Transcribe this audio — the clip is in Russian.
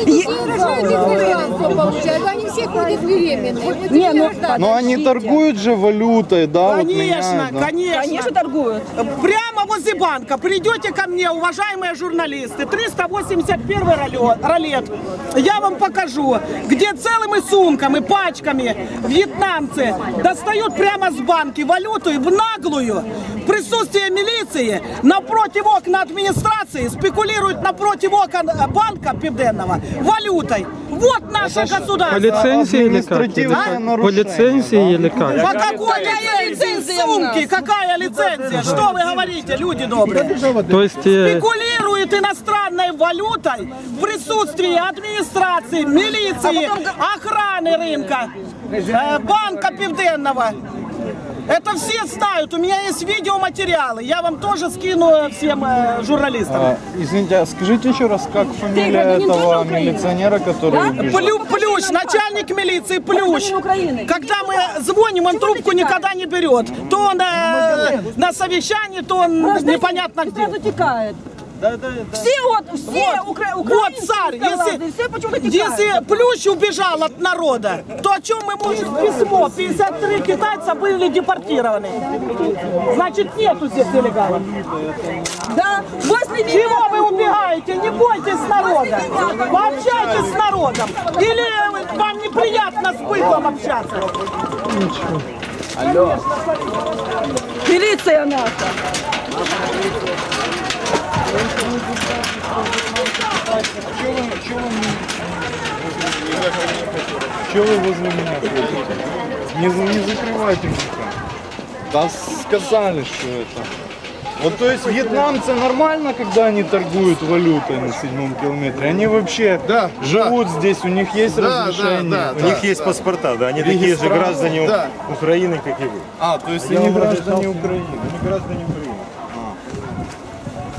Они детей рожают и гражданство получают. Они все ходят беременные. Вот эти Не, ну. Но они торгуют же валютой, да? вот Конечно, да? конечно. Конечно, торгуют. Прямо возле банка придете ко мне, уважаемые журналисты, 381 ролет, ролет. Я вам покажу, где целыми сумками, пачками вьетнамцы достают прямо с банки валюту и в наглую в присутствии милиции напротив окна администрации спекулируют напротив окон э, банка Пивденного валютой. Вот наше государство. По лицензии или как? Или- По лицензии или как? По какой Какая лицензии? Сумки, какая лицензия? Что вы говорите, люди добрые? То есть э, Спекулирует иностранной валютой в присутствии администрации, милиции, охраны рынка, э, банка Пивденного. Это все знают, у меня есть видеоматериалы, я вам тоже скину всем э, журналистам. А, Извините, а скажите еще раз, как фамилия этого милиционера, который Да? Плю- Плющ, начальник милиции Плющ. Когда мы звоним, он трубку никогда не берет. То он э, на совещании, то он непонятно где. Сразу текает. Все вот, все укра... Вот, украинцы царь, низкорослые, если, все почему-то текают. если Плющ убежал от народа, то о чем мы можем письмо? 53 китайца были депортированы. Значит, нету здесь нелегалов. Да, возле меня. Чего вы убегаете? Не бойтесь народа. Пообщайтесь с народом. Или вам неприятно с быдлом общаться? Милиция наша. Чего вы возле меня ходите? Не, не закрывайте меня. Да сказали, что это. Вот то есть вьетнамцы нормально, когда они торгуют валютой на седьмом километре? Они вообще Да, живут здесь, у них есть Да, разрешение? да, У них есть паспорта, да, они такие же граждане да. Украины, как и вы. А, то есть Я они граждане. Украины. Они граждане Украины.